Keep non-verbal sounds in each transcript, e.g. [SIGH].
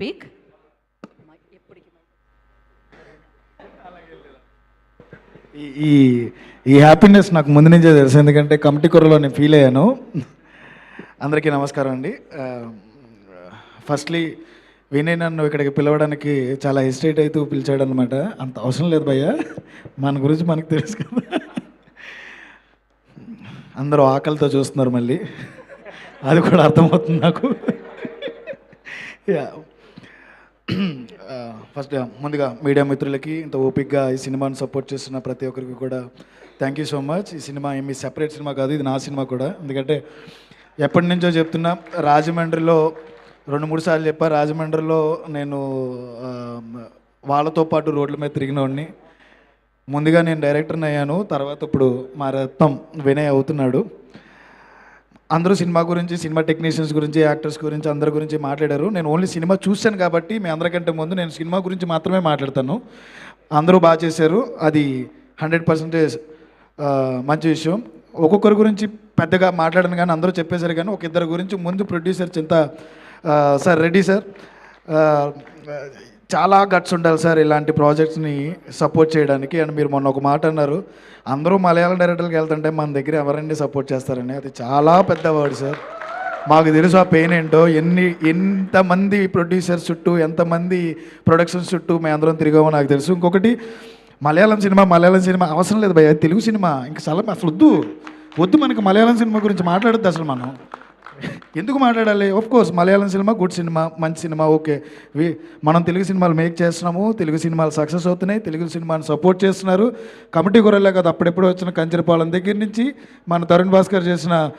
Speak ఈ- ఈ happiness నాకు ముందు నుంచే తెలుసు ఎందుకంటే కమిటీ కూరలో నేను ఫీల్ అయ్యాను. అందరికీ నమస్కారం అండి. ఫస్ట్లీ వినయ్ నన్ను ఇక్కడికి పిలవడానికి చాలా హెసిటేట్ అవుతూ పిలిచాడు అనమాట అంత అవసరం లేదు భయ్య. మన గురించి మనకు తెలుసు కదా. అందరూ ఆకలితో చూస్తున్నారు మళ్ళీ. అది కూడా అర్థమవుతుంది నాకు. యా ఫస్ట్ ముందుగా మీడియా మిత్రులకి ఇంత ఓపిక్గా ఈ సినిమాని సపోర్ట్ చేస్తున్న ప్రతి ఒక్కరికి కూడా థ్యాంక్ యూ సో మచ్ ఈ సినిమా ఏమి సెపరేట్ సినిమా కాదు ఇది నా సినిమా కూడా. ఎందుకంటే ఎప్పటి నుంచో చెప్తున్నా రాజమండ్రిలో రెండు మూడు సార్లు చెప్పా రాజమండ్రిలో నేను వాళ్ళతో పాటు రోడ్ల మీద తిరిగినోడిని. ముందుగా నేను డైరెక్టర్ని అయ్యాను తర్వాత ఇప్పుడు మా రత్నం వినయ్ అవుతున్నాడు. అందరూ సినిమా గురించి సినిమా టెక్నీషియన్స్ గురించి యాక్టర్స్ గురించి అందరి గురించి మాట్లాడారు. నేను ఓన్లీ సినిమా చూశాను కాబట్టి మీ అందరికంటే ముందు నేను సినిమా గురించి మాత్రమే మాట్లాడతాను. అందరూ బాగా చేశారు. అది హండ్రెడ్ పర్సెంటేజ్ మంచి విషయం. ఒక్కొక్కరి గురించి పెద్దగా మాట్లాడను కానీ అందరూ చెప్పేశారు కానీ ఒక ఇద్దరు గురించి ముందు producer Chinta sir Reddy sir చాలా గట్స్ ఉండాలి సార్ ఇలాంటి ప్రాజెక్ట్స్ని సపోర్ట్ చేయడానికి. అండ్ మీరు మొన్న ఒక మాట అన్నారు అందరూ మలయాళం డైరెక్టర్కి వెళ్తుంటే మన దగ్గర ఎవరండి సపోర్ట్ చేస్తారని. అది చాలా పెద్ద వర్డ్ సార్. మాకు తెలుసు ఆ పెయిన్ ఏంటో ఎన్ని ఎంతమంది ప్రొడ్యూసర్స్ చుట్టూ ఎంతమంది ప్రొడక్షన్స్ చుట్టూ మేము అందరం తిరిగామో నాకు తెలుసు. ఇంకొకటి మలయాళం సినిమా మలయాళం సినిమా అవసరం లేదు భయ తెలుగు సినిమా. ఇంకా చాలా అసలు వద్దు. వద్దు మనకి మలయాళం సినిమా గురించి మాట్లాడద్దు అసలు మనం. ఎందుకు మాట్లాడాలి? Of course Malayalam cinema good cinema మంచి సినిమా ఓకే. వి- మనం తెలుగు సినిమాలు మేక్ చేస్తున్నాము తెలుగు సినిమాలు సక్సెస్ అవుతున్నాయి తెలుగు సినిమాని సపోర్ట్ చేస్తున్నారు. కమిటీ గొర్రెలే కదా అప్పుడెప్పుడు వచ్చిన కంచరపాలెం దగ్గర నుంచి మన తరుణ్ భాస్కర్ చేసిన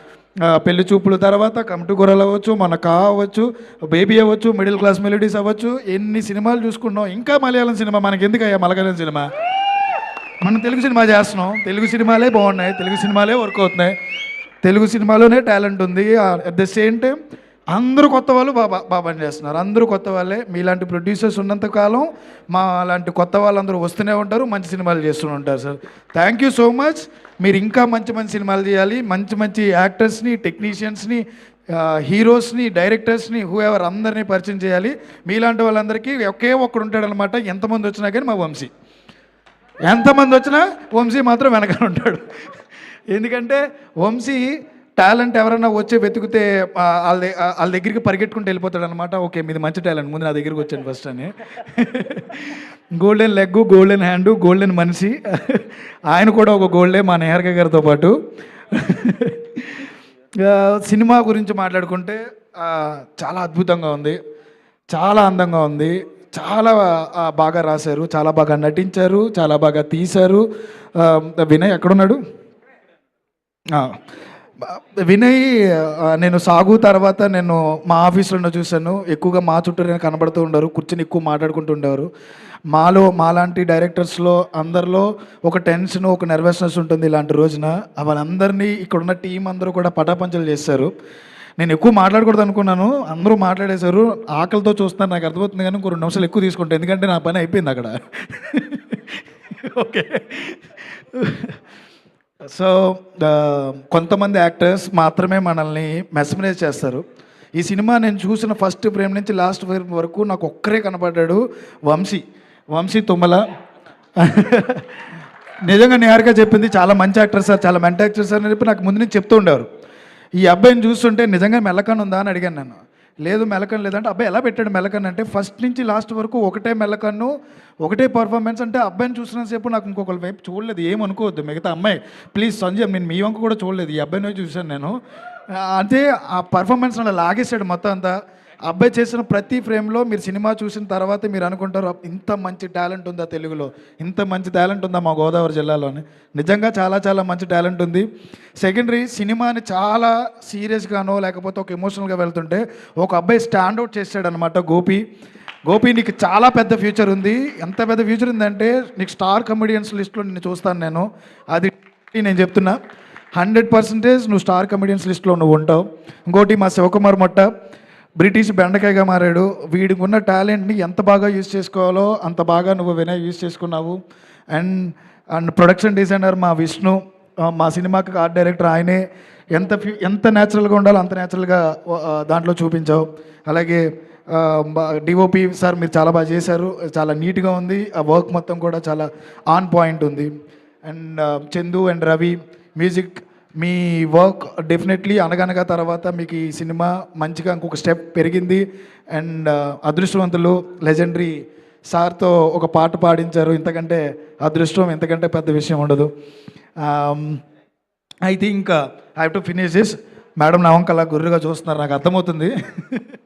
పెళ్ళి చూపుల తర్వాత కమిటీ గొర్రెలు అవ్వచ్చు మన కా అవ్వచ్చు బేబీ అవ్వచ్చు మిడిల్ క్లాస్ మెలోడీస్ అవ్వచ్చు ఎన్ని సినిమాలు చూసుకున్నాం ఇంకా మలయాళం సినిమా మనకి ఎందుకయ్యా మలయాళం సినిమా? మనం తెలుగు సినిమా చేస్తున్నాం తెలుగు సినిమాలే బాగున్నాయి తెలుగు సినిమాలే వర్క్ అవుతున్నాయి. తెలుగు సినిమాలోనే టాలెంట్ ఉంది. అట్ ద సేమ్ టైం అందరూ కొత్త వాళ్ళు బాగా బాబా పని చేస్తున్నారు. అందరూ కొత్త వాళ్ళే. మీలాంటి ప్రొడ్యూసర్స్ ఉన్నంత కాలం మా లాంటి కొత్త వాళ్ళందరూ వస్తూనే ఉంటారు మంచి సినిమాలు చేస్తూనే ఉంటారు sir. Thank you so much మీరు ఇంకా మంచి మంచి సినిమాలు చేయాలి మంచి మంచి యాక్టర్స్ని టెక్నీషియన్స్ని హీరోస్ని డైరెక్టర్స్ని హూ ఎవర్ అందరినీ పరిచయం చేయాలి. మీలాంటి వాళ్ళందరికీ ఒకే ఒక్కడు ఉంటాడనమాట. ఎంతమంది వచ్చినా కానీ మా వంశీ. ఎంతమంది వచ్చినా వంశీ మాత్రం వెనకాల ఉంటాడు. ఎందుకంటే వంశీ టాలెంట్ ఎవరైనా వచ్చి వెతికితే వాళ్ళ వాళ్ళ దగ్గరికి పరిగెట్టుకుంటూ వెళ్ళిపోతాడు అనమాట ఓకే మీది మంచి టాలెంట్ ముందు నా దగ్గరికి వచ్చాను ఫస్ట్ అని. Golden leg golden hand golden మనిషి. ఆయన కూడా ఒక గోల్డే మా నేహర్క గారితో పాటు. సినిమా గురించి మాట్లాడుకుంటే చాలా అద్భుతంగా ఉంది. చాలా అందంగా ఉంది. చాలా బాగా రాశారు. చాలా బాగా నటించారు. చాలా బాగా తీశారు. వినయ్ ఎక్కడున్నాడు? వినయ్ నేను సాగు తర్వాత నేను మా ఆఫీస్లో చూశాను. ఎక్కువగా మా చుట్టూ కనబడుతూ ఉండరు కూర్చొని ఎక్కువ మాట్లాడుకుంటూ ఉండేవారు మాలో మాలాంటి డైరెక్టర్స్లో అందరిలో ఒక టెన్షన్ ఒక నర్వస్నెస్ ఉంటుంది ఇలాంటి రోజున. వాళ్ళందరినీ ఇక్కడ ఉన్న టీం అందరూ కూడా పటాపంచలు చేశారు నేను ఎక్కువ మాట్లాడకూడదు అనుకున్నాను అందరూ మాట్లాడేశారు. ఆకలితో చూస్తున్నారు నాకు అర్థమవుతుంది కానీ ఇంకో రెండు నిమిషాలు ఎక్కువ తీసుకుంటాను ఎందుకంటే నా పని అయిపోయింది అక్కడ. [LAUGHS] ఓకే. సో కొంతమంది యాక్టర్స్ మాత్రమే మనల్ని మెస్మరైజ్ చేస్తారు. ఈ సినిమా నేను చూసిన ఫస్ట్ ఫ్రేమ్ నుంచి లాస్ట్ ఫ్రేమ్ వరకు నాకు ఒక్కరే కనపడ్డాడు వంశీ. వంశీ తుమ్మల. నిజంగా నిహారిక చెప్పింది చాలా మంచి యాక్టర్ సార్ చాలా మంచి యాక్టర్ సార్ అని చెప్పి నాకు ముందు నుంచి చెప్తూ ఉండేవారు. ఈ అబ్బాయిని చూస్తుంటే నిజంగా మెల్లకనుందా అని అడిగాను నేను. లేదు మెలకన్ లేదంటే అబ్బాయి ఎలా పెట్టాడు మెలకన్ అంటే ఫస్ట్ నుంచి లాస్ట్ వరకు ఒకటే మెలకన్ను ఒకటే పర్ఫార్మెన్స్ అంటే అబ్బాయిని చూసినంతసేపు నాకు ఇంకొకరి వైపు చూడలేదు. ఏమనుకోవద్దు మిగతా అమ్మాయి. ప్లీజ్ సంజయ్ నేను మీ వంక కూడా చూడలేదు. ఈ అబ్బాయిని చూశాను నేను. అంతే అంటే ఆ పర్ఫార్మెన్స్ అలా లాగేశాడు మొత్తం అంతా. అబ్బాయి చేసిన ప్రతి ఫ్రేమ్లో మీరు సినిమా చూసిన తర్వాత మీరు అనుకుంటారు ఇంత మంచి టాలెంట్ ఉందా తెలుగులో? ఇంత మంచి టాలెంట్ ఉందా మా గోదావరి జిల్లాలోని నిజంగా చాలా చాలా మంచి టాలెంట్ ఉంది. సెకండరీ సినిమాని చాలా సీరియస్గానో లేకపోతే ఒక ఎమోషనల్గా వెళ్తుంటే ఒక అబ్బాయి స్టాండ్అవుట్ చేశాడనమాట గోపి. గోపి నీకు చాలా పెద్ద ఫ్యూచర్ ఉంది. ఎంత పెద్ద ఫ్యూచర్ ఉందంటే నీకు స్టార్ కమెడియన్స్ లిస్ట్లో నేను చూస్తాను నేను. అది నేను చెప్తున్నా. హండ్రెడ్ పర్సెంటేజ్ నువ్వు స్టార్ కమెడియన్స్ లిస్ట్లో నువ్వు ఉంటావు. ఇంకోటి మా శివకుమార్ మొట్ట. బ్రిటిష్ బెండకాయగా మారాడు. వీడికి ఉన్న టాలెంట్ని ఎంత బాగా యూజ్ చేసుకోవాలో అంత బాగా నువ్వు వినయ్ యూజ్ చేసుకున్నావు. అండ్ అండ్ ప్రొడక్షన్ డిజైనర్ మా విష్ణు మా సినిమాకి ఆర్ట్ డైరెక్టర్ ఆయనే ఎంత ఫ్యూ ఎంత న్యాచురల్గా ఉండాలో అంత న్యాచురల్గా దాంట్లో చూపించావు. అలాగే డిఓపి సార్ మీరు చాలా బాగా చేశారు. చాలా నీట్గా ఉంది. ఆ వర్క్ మొత్తం కూడా చాలా ఆన్ పాయింట్ ఉంది. And Chandu and Ravi music me work definitely అనగనగా తర్వాత మీకు ఈ సినిమా మంచిగా ఇంకొక స్టెప్ పెరిగింది. అండ్ అదృష్టవంతులు లెజెండరీ సార్తో ఒక పాట పాడించారు. ఇంతకంటే అదృష్టం ఇంతకంటే పెద్ద విషయం ఉండదు. అయితే ఇంకా I to finish this. Madam నా అలా గుర్రుగా చూస్తున్నారు. నాకు అర్థమవుతుంది. [LAUGHS]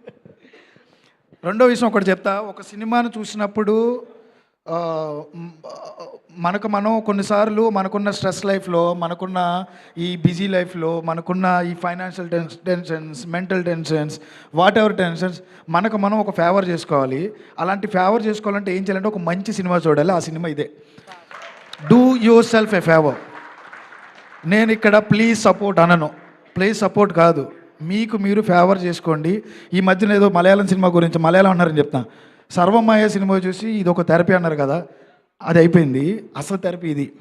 రెండో విషయం ఒకటి చెప్తా. ఒక సినిమాను చూసినప్పుడు మనకు మనం కొన్నిసార్లు మనకున్న స్ట్రెస్ లైఫ్లో మనకున్న ఈ బిజీ లైఫ్లో మనకున్న ఈ financial tens tensions mental tensions whatever tensions మనకు మనం ఒక ఫేవర్ చేసుకోవాలి. అలాంటి ఫేవర్ చేసుకోవాలంటే ఏం చేయాలంటే ఒక మంచి సినిమా చూడాలి. ఆ సినిమా ఇదే. Do yourself a favour నేను ఇక్కడ ప్లీజ్ సపోర్ట్ అనను. ప్లీజ్ సపోర్ట్ కాదు. మీకు మీరు ఫేవర్ చేసుకోండి. ఈ మధ్యన ఏదో మలయాళం సినిమా గురించి మలయాళం అన్నారని చెప్తాను సర్వమాయ సినిమా చూసి ఇది ఒక థెరపీ అన్నారు కదా అది అయిపోయింది. అసలు థెరపీ ఇది.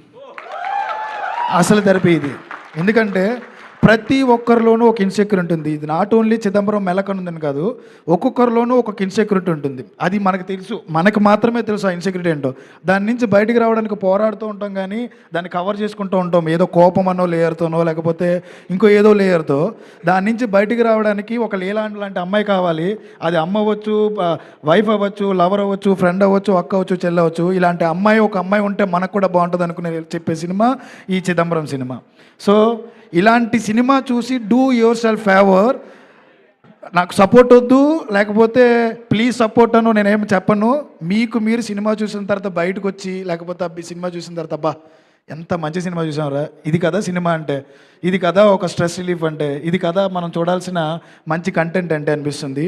అసలు థెరపీ ఇది. ఎందుకంటే ప్రతి ఒక్కరిలోనూ ఒక ఇన్సెక్యూర్ ఉంటుంది. ఇది నాట్ ఓన్లీ చిదంబరం మెలకనుందని కాదు ఒక్కొక్కరిలోనూ ఒక ఇన్సెక్యూరిటీ ఉంటుంది. అది మనకు తెలుసు. మనకు మాత్రమే తెలుసు ఆ ఇన్సెక్యూరిటీ ఏంటో. దాని నుంచి బయటికి రావడానికి పోరాడుతూ ఉంటాం కానీ దాన్ని కవర్ చేసుకుంటూ ఉంటాం. ఏదో కోపం అనో లేయర్తోనో లేకపోతే ఇంకో ఏదో లేయర్తో దాని నుంచి బయటికి రావడానికి ఒక లీలాంటి లాంటి అమ్మాయి కావాలి. అది అమ్మ అవ్వచ్చు వైఫ్ అవ్వచ్చు లవర్ అవ్వచ్చు ఫ్రెండ్ అవ్వచ్చు అక్క అవ్వచ్చు చెల్లవచ్చు ఇలాంటి అమ్మాయి ఒక అమ్మాయి ఉంటే మనకు కూడా బాగుంటుంది అనుకునే చెప్పే సినిమా ఈ చిదంబరం సినిమా. సో ఇలాంటి సినిమా చూసి డూ యువర్ సెల్ఫ్ ఫేవర్ నాకు సపోర్ట్ వద్దు లేకపోతే ప్లీజ్ సపోర్ట్ అను నేనేం చెప్పను. మీకు మీరు సినిమా చూసిన తర్వాత బయటకు వచ్చి లేకపోతే అబ్బి సినిమా చూసిన తర్వాత అబ్బా ఎంత మంచి సినిమా చూసాంరా. ఇది కదా సినిమా అంటే ఇది కదా ఒక స్ట్రెస్ రిలీఫ్ అంటే ఇది కదా మనం చూడాల్సిన మంచి కంటెంట్ అంటే అనిపిస్తుంది.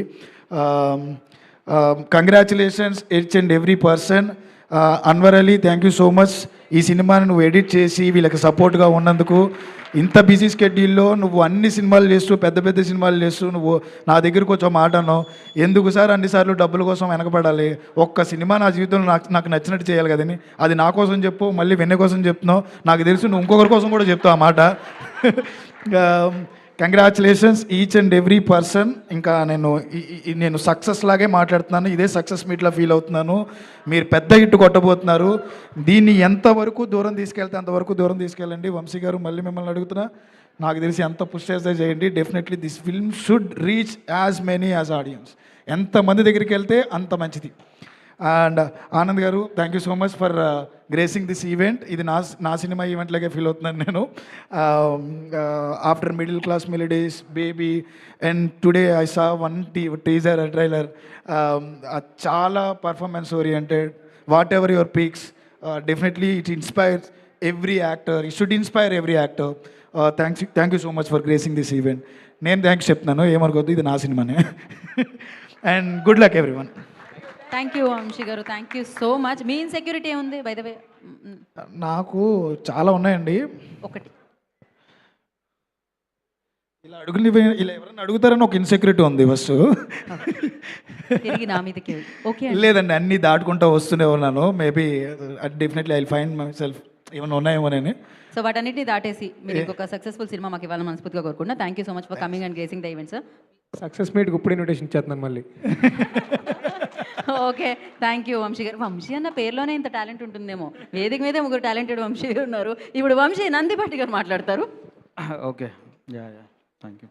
Congratulations each and every person Anwar Ali thank you so much ఈ సినిమాని నువ్వు ఎడిట్ చేసి వీళ్ళకి సపోర్ట్గా ఉన్నందుకు ఇంత బిజీ స్కెడ్యూల్లో నువ్వు అన్ని సినిమాలు చేస్తూ పెద్ద పెద్ద సినిమాలు చేస్తూ నువ్వు నా దగ్గరకు వచ్చి మాటను మాట అన్నావు. ఎందుకు సార్ అన్నిసార్లు డబ్బుల కోసం వెనకబడాలి? ఒక్క సినిమా నా జీవితంలో నాకు నాకు నచ్చినట్టు చేయాలి కదని. అది నా కోసం చెప్పు మళ్ళీ వెన్నె కోసం చెప్తున్నావు. నాకు తెలుసు నువ్వు ఇంకొకరి కోసం కూడా చెప్తావు ఆ మాట. [LAUGHS] Congratulations each and every person ఇంకా నేను నేను సక్సెస్ లాగే మాట్లాడుతున్నాను. ఇదే సక్సెస్ మీట్లో ఫీల్ అవుతున్నాను. మీరు పెద్ద హిట్ కొట్టబోతున్నారు. దీన్ని ఎంతవరకు దూరం తీసుకెళ్తే అంతవరకు దూరం తీసుకెళ్ళండి. వంశీ గారు మళ్ళీ మిమ్మల్ని అడుగుతున్నా. నాకు తెలిసి ఎంత పుష్ చేస్తే చేయండి. Definitely this film should reach as many as audience ఎంతమంది దగ్గరికి వెళ్తే అంత మంచిది. And Anand garu thank you so much for gracing this event ఇది నా నా సినిమా ఈవెంట్లాగే ఫీల్ అవుతున్నాను నేను. After middle class melodies baby and today I saw one T teaser trailer చాలా performance oriented whatever your peaks definitely it inspires every actor it should inspire every actor thanks thank you so much for gracing this event నేను thanks చెప్తున్నాను ఏమనుకోవద్దు ఇది నా సినిమానే and good luck everyone thank you Vamshi garu. Thank you so much me insecurity ఏముంది by the way నాకు చాలా ఉన్నాయండి. ఒకటి. ఇలా అడుగుని ఇలా ఎవరైనా అడుగుతారని ఒక ఇన్సెక్యూరిటీ ఉంది ఫస్ట్ తిరిగి నా మీదకి ఓకే లేదండి అన్నీ దాటుకుంటూ వస్తూనే ఉన్నాను. Maybe definitely I find myself ఏమైనా ఉన్నాయేమోనని సో వాటన్నిటిని దాటేసి మీరు ఇంకొక సక్సెస్ఫుల్ సినిమా మాకు ఇవ్వాలని మనస్ఫూర్తిగా కోరుకుంటున్నా. Thank you so much for coming and gracing the event sir success మీట్కి ఇప్పుడు ఇన్విటేషన్ ఇచ్చేస్తున్నాను మళ్ళీ. [LAUGHS] ఓకే థ్యాంక్ యూ వంశీ గారు. వంశీ అన్న పేరులోనే ఇంత టాలెంట్ ఉంటుందేమో. వేదిక మీదే ముగ్గురు టాలెంటెడ్ వంశీ ఉన్నారు. ఇప్పుడు వంశీ నందిపాటి గారు మాట్లాడతారు. Okay yeah thank you